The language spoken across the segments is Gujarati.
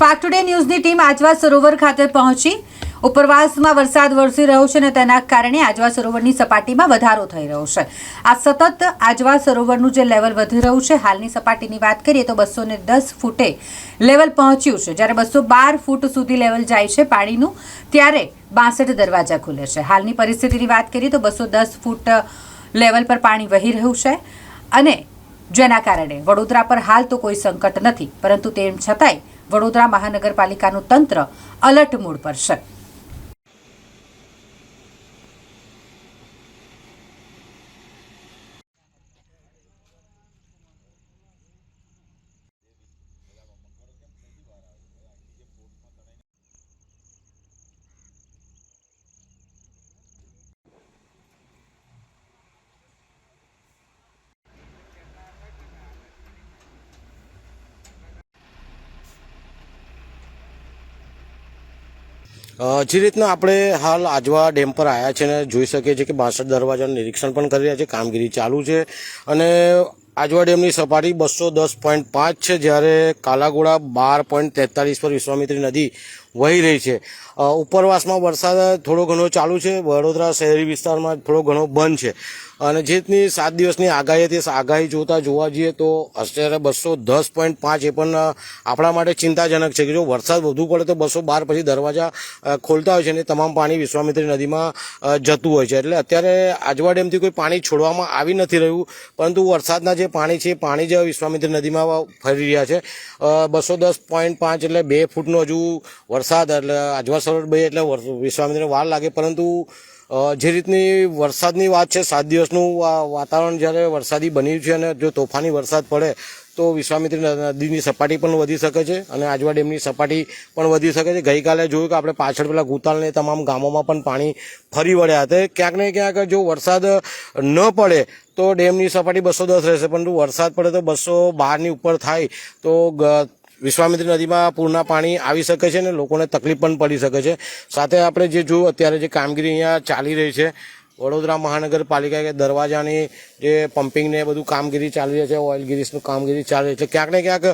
પાક ટુડે ન્યૂઝની ટીમ આજવા સરોવર ખાતે પહોંચી. ઉપરવાસમાં વરસાદ વરસી રહ્યો છે અને તેના કારણે આજવા સરોવરની સપાટીમાં વધારો થઈ રહ્યો છે. આ સતત આજવા સરોવરનું જે લેવલ વધી રહ્યું છે, હાલની સપાટીની વાત કરીએ તો બસો ને દસ ફૂટે લેવલ પહોંચ્યું છે. જ્યારે બસો બાર ફૂટ સુધી લેવલ જાય છે પાણીનું, ત્યારે બાસઠ દરવાજા ખુલે છે. હાલની પરિસ્થિતિની વાત કરીએ તો બસો દસ ફૂટ લેવલ પર પાણી વહી રહ્યું છે અને જેના કારણે વડોદરા પર હાલ તો કોઈ સંકટ નથી. પરંતુ તેમ છતાંય વડોદરા મહાનગરપાલિકાનું તંત્ર અલર્ટ મોડ પર છે. જે રીતના આપણે હાલ આજવા ડેમ પર આવ્યા છે અને જોઈ શકીએ છીએ કે બાસઠ દરવાજાનું નિરીક્ષણ પણ કરી રહ્યા છે, કામગીરી ચાલુ છે. અને આજવા ડેમની સપાટી બસો દસ પોઈન્ટ પાંચ છે, જ્યારે કાલાગોડા બાર પોઈન્ટ તેતાલીસ પર વિશ્વામિત્રી નદી વહી રહી છે. ઉપરવાસમાં વરસાદ થોડો ઘણો ચાલુ છે. વડોદરા શહેરી વિસ્તારમાં થોડો ઘણો બંધ છે. અને જેની સાત દિવસની આગાહી હતી આગાહી જોતા જોવા જઈએ તો અત્યારે બસો દસ પોઈન્ટ પાંચ એ પણ આપણા માટે ચિંતાજનક છે કે જો વરસાદ વધુ પડે તો બસો બાર પછી દરવાજા ખોલતા હોય છે અને તમામ પાણી વિશ્વામિત્રી નદીમાં જતું હોય છે. એટલે અત્યારે આજવા ડેમથી કોઈ પાણી છોડવામાં આવી નથી રહ્યું, પરંતુ વરસાદના જે પાણી છે, એ પાણી જ વિશ્વામિત્રી નદીમાં ફરી રહ્યા છે. બસો દસ પોઈન્ટ પાંચ એટલે બે ફૂટનો હજુ વરસાદ એટલે આજવા સરોવર બે એટલે વિશ્વામિત્રને વાર લાગે, પરંતુ જે રીતની વરસાદની વાત છે, સાત દિવસનું વાતાવરણ જ્યારે વરસાદી બન્યું છે અને જો તોફાની વરસાદ પડે, તો વિશ્વામિત્રી નદીની સપાટી પણ વધી શકે છે અને આજવા ડેમની સપાટી પણ વધી શકે છે. ગઈકાલે જોયું કે આપણે પાછળ પેલા ગુતાલને તમામ ગામોમાં પણ પાણી ફરી વળ્યા હતા. ક્યાંક ને ક્યાંક જો વરસાદ ન પડે, તો ડેમની સપાટી બસો દસ રહેશે, પરંતુ વરસાદ પડે તો બસો બારની ઉપર થાય, તો વિશ્વામિત્રી નદીમાં પૂરના પાણી આવી શકે છે અને લોકોને તકલીફ પણ પડી શકે છે. સાથે આપણે જે જોયું અત્યારે જે કામગીરી અહીંયા ચાલી રહી છે, વડોદરા મહાનગરપાલિકા કે દરવાજાની જે પમ્પિંગને બધું કામગીરી ચાલી રહી છે, ઓઇલ ગિરીસનું કામગીરી ચાલી રહી છે. ક્યાંક ને ક્યાંક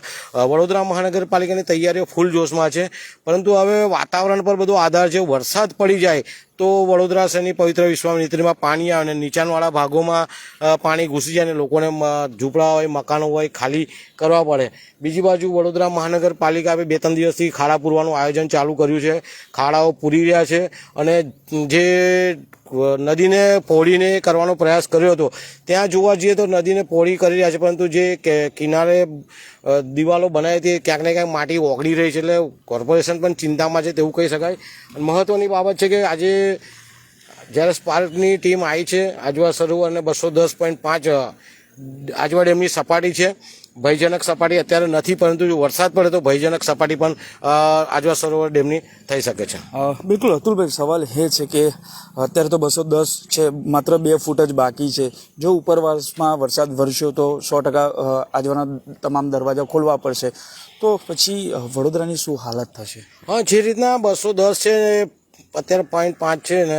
વડોદરા મહાનગરપાલિકાની તૈયારીઓ ફૂલ જોશમાં છે. પરંતુ હવે વાતાવરણ પર બધો આધાર છે, વરસાદ પડી જાય તો વડોદરા શહેરની પવિત્ર વિશ્વામિત્રીમાં પાણી આવે અને નીચાણવાળા ભાગોમાં પાણી ઘૂસી જાય અને લોકોને ઝૂંપડા હોય, મકાનો હોય ખાલી કરવા પડે. બીજી બાજુ વડોદરા મહાનગરપાલિકા બે ત્રણ દિવસથી ખાડા પૂરવાનું આયોજન ચાલુ કર્યું છે. ખાડાઓ પૂરી રહ્યા છે અને જે નદીને પહોળીને કરવાનો પ્રયાસ કર્યો હતો, ત્યાં જોવા જઈએ તો નદીને પહોળી કરી રહ્યા છે, પરંતુ જે કિનારે દિવાલો બનાવી હતી ક્યાંક ને ક્યાંક માટી ઓગળી રહી છે, એટલે કોર્પોરેશન પણ ચિંતામાં છે, તેવું કહી શકાય. મહત્ત્વની બાબત છે કે આજે જ્યારે સ્પાર્કની ટીમ આવી છે આજવા સરોવર અને બસો દસ પોઈન્ટ પાંચ આજવા ડેમની સપાટી છે. ભયજનક સપાટી અત્યારે નથી પરંતુ જો વરસાદ પડે તો ભયજનક સપાટી પણ આજવા સરોવર ડેમની થઈ શકે છે. બિલકુલ અતુલભાઈ સવાલ એ છે કે અત્યારે તો બસો દસ છે માત્ર બે ફૂટ જ બાકી છે. જો ઉપરવાસમાં વરસાદ વરસ્યો તો સો ટકા આજવાના તમામ દરવાજા ખોલવા પડશે. તો પછી વડોદરાની શું હાલત થશે? હા જે રીતના બસો દસ છે અત્યારે પોઈન્ટ પાંચ છે ને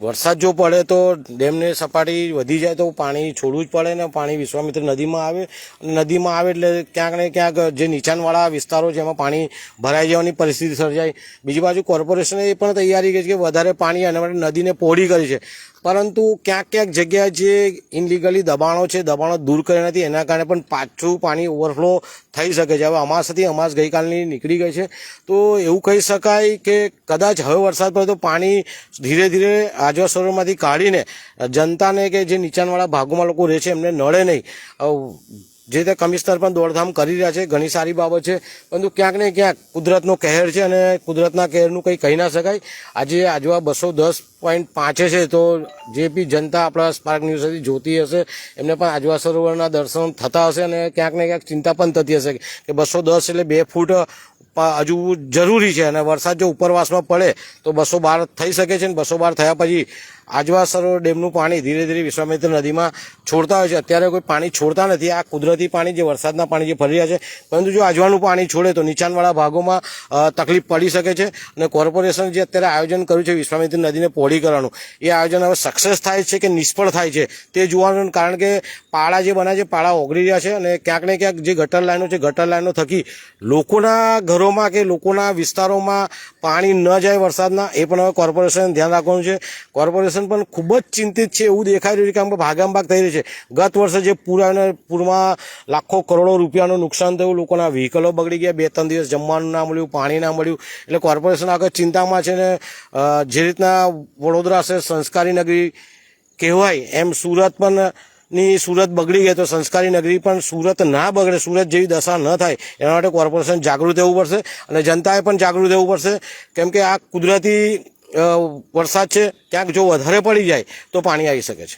વરસાદ જો પડે તો ડેમની સપાટી વધી જાય તો પાણી છોડવું જ પડે ને પાણી વિશ્વામિત્ર નદીમાં આવે. અને નદીમાં આવે એટલે ક્યાંક ને ક્યાંક જે નીચાણવાળા વિસ્તારો છે એમાં પાણી ભરાઈ જવાની પરિસ્થિતિ સર્જાય. બીજી બાજુ કોર્પોરેશને એ પણ તૈયારી કરી છે કે વધારે પાણી માટે નદીને પહોળી કરી છે. પરંતુ ક્યાંક ક્યાંક જગ્યાએ જે ઇનલીગલી દબાણો છે, દબાણો દૂર કર્યા નથી એના કારણે પણ પાછું પાણી ઓવરફ્લો થઈ શકે છે. હવે અમાસ હતી, અમાસ ગઈકાલની નીકળી ગઈ છે. તો એવું કહી શકાય કે કદાચ હવે વરસાદ પડે તો પાણી ધીરે ધીરે આજવા સરોવરમાંથી કાઢીને જનતાને કે જે નીચાણવાળા ભાગોમાં લોકો રહે છે, એમને નડે નહીં. જે રીતે કમિશનર પણ દોડધામ કરી રહ્યા છે, ઘણી સારી બાબત છે. પરંતુ ક્યાંક ને ક્યાંક કુદરતનો કહેર છે અને કુદરતના કહેરનું કંઈ કહી ના શકાય. આજે આજવા બસો દસ પોઈન્ટ પાંચે છે તો જે બી જનતા આપણા સ્પાર્ક ન્યૂઝથી જોતી હશે. એમને પણ આજવા સરોવરના દર્શન થતા હશે અને ક્યાંક ને ક્યાંક ચિંતા પણ થતી હશે કે બસો દસ એટલે બે ફૂટ હજુ જરૂરી છે અને વરસાદ જો ઉપરવાસમાં પડે તો બસો બાર થઈ શકે છે અને બસો બાર થયા પછી આજવા સરોવર ડેમનું પાણી ધીરે ધીરે વિશ્વામિત્ર નદીમાં છોડતા હોય છે. અત્યારે કોઈ પાણી છોડતા નથી. આ કુદરતી પાણી જે વરસાદના પાણી જે ફરી રહ્યા છે, પરંતુ જો આજવાનું પાણી છોડે તો નીચાણવાળા ભાગોમાં તકલીફ પડી શકે છે અને કોર્પોરેશન જે અત્યારે આયોજન કર્યું છે વિશ્વામિત્રી નદીને પહોળી કરવાનું, એ આયોજન હવે સક્સેસ થાય છે કે નિષ્ફળ થાય છે તે જોવાનું કારણ કે પાળા જે બનાવે છે, પાળા ઓગળી રહ્યા છે અને ક્યાંક ને ક્યાંક જે ગટર લાઈનો છે, ગટર લાઈનો થકી લોકોના ઘરોમાં કે લોકોના વિસ્તારોમાં પાણી ન જાય વરસાદના, એ પણ હવે કોર્પોરેશન ધ્યાન રાખવાનું છે. કોર્પોરેશન પણ ખૂબ જ ચિંતિત છે એવું દેખાઈ રહ્યું છે કે આમ ભાગામ ભાગ થઈ રહ્યું છે. ગત વર્ષે જે પૂર પૂરમાં લાખો કરોડો રૂપિયાનું નુકસાન થયું, લોકોના વ્હીકલો બગડી ગયા, બે ત્રણ દિવસ જમવાનું ના મળ્યું, પાણી ના મળ્યું. એટલે કોર્પોરેશન આગળ ચિંતામાં છે ને જે રીતના વડોદરા છે સંસ્કારી નગરી કહેવાય, એમ સુરત પણ ની સુરત બગડી ગઈ તો સંસ્કારી નગરી પણ સુરત ના બગડે, સુરત જેવી દશા ન થાય. એના માટે કોર્પોરેશન જાગૃત રહેવું પડશે અને જનતાએ પણ જાગૃત રહેવું પડશે. કેમ કે આ કુદરતી વરસાદ છે, ક્યાંક જો વધારે પડી જાય તો પાણી આવી શકે છે.